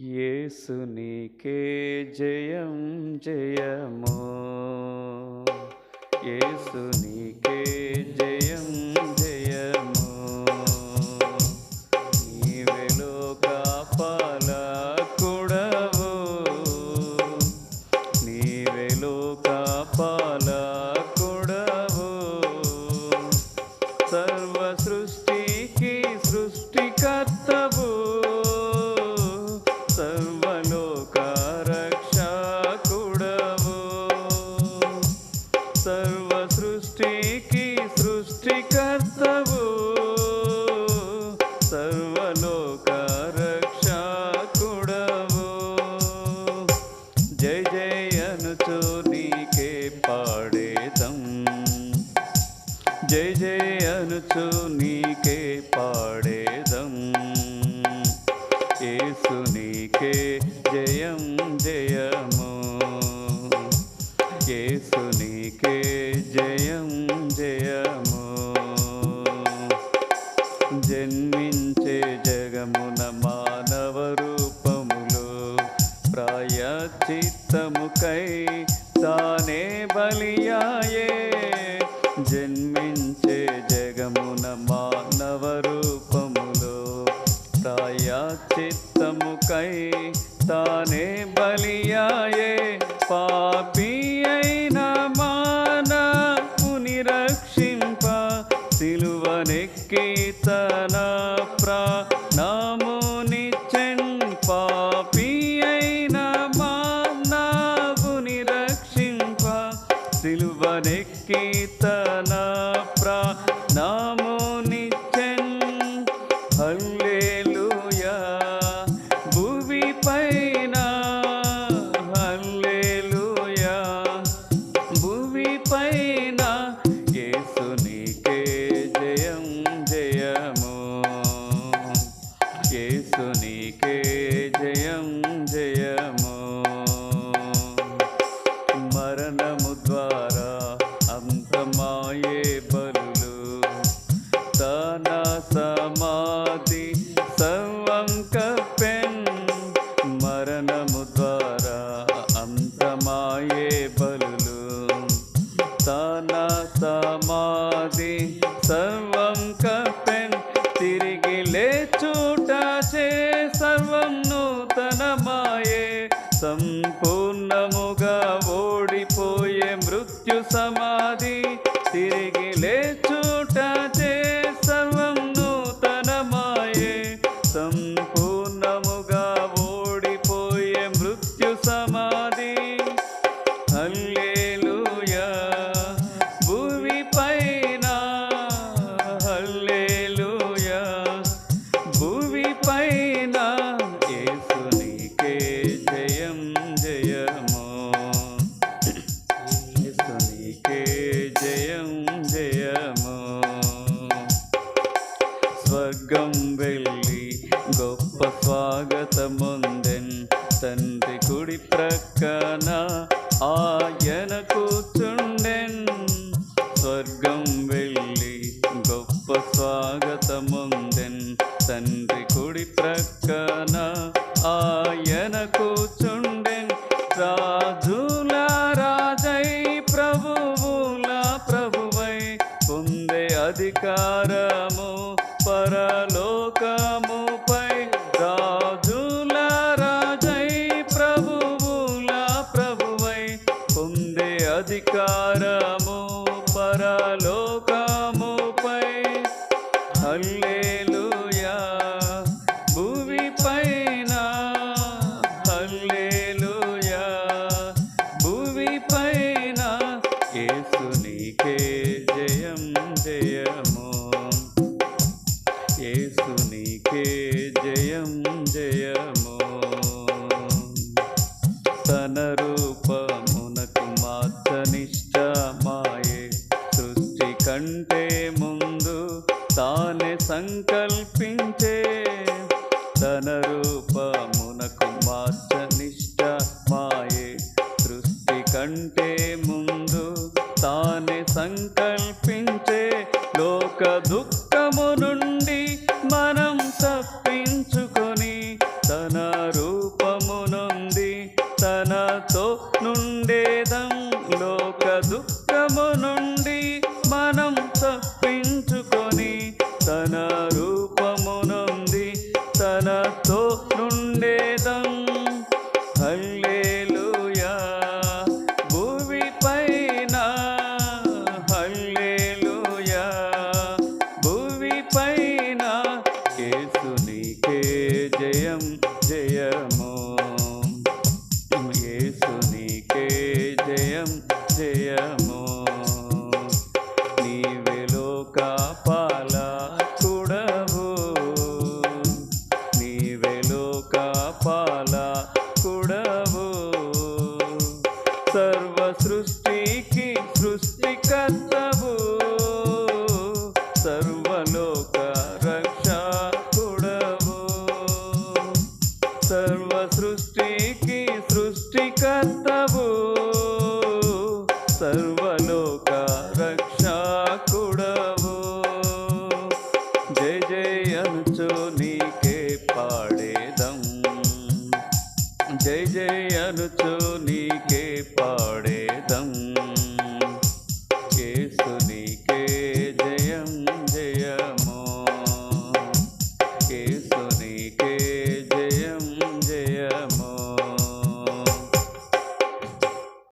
యేసునికే జయం జయము. యేసునికే జయం జయము. నీవే లోక పాలకుడవు నీవే లోక పాలకుడవు సర్వ సర్వ సృష్టికి సృష్టికర్తవు సర్వలోక రక్షకుడవు జయ జయ అనుచు నీకే పాడేదం జయ జయ అనుచు నీకే పాడేదం యేసు నీకే జయం జయము యేసు సిలువనెక్కి తన స్వాగతముందెన్ తండ్రి కుడి ప్రక్కన ఆయన కూర్చుండెన్. స్వర్గం వెళ్ళి గొప్ప స్వాగతముందెన్ తండ్రి కుడి ప్రక్కన ఆయన కూర్చుండెన్. రాజుల రాజై ప్రభువుల ప్రభువై పొందే అధికారము పరలోకము అధికారము పరలోకముపై. హల్లేలుయా భూమి పైన హల్లేలుయా భూమి పైన యేసునికే జయం జయము. యేసునికే జయం జయము. తన రూపం సంకల్పించే తన రూపమునకు మార్చనిష్టమాయే సృష్టి కంటే ముందు తానే సంకల్పించే లోక దుఃఖము నుండి జయం జయము. నీవే లోక పాలకుడవు నీవే కాపాల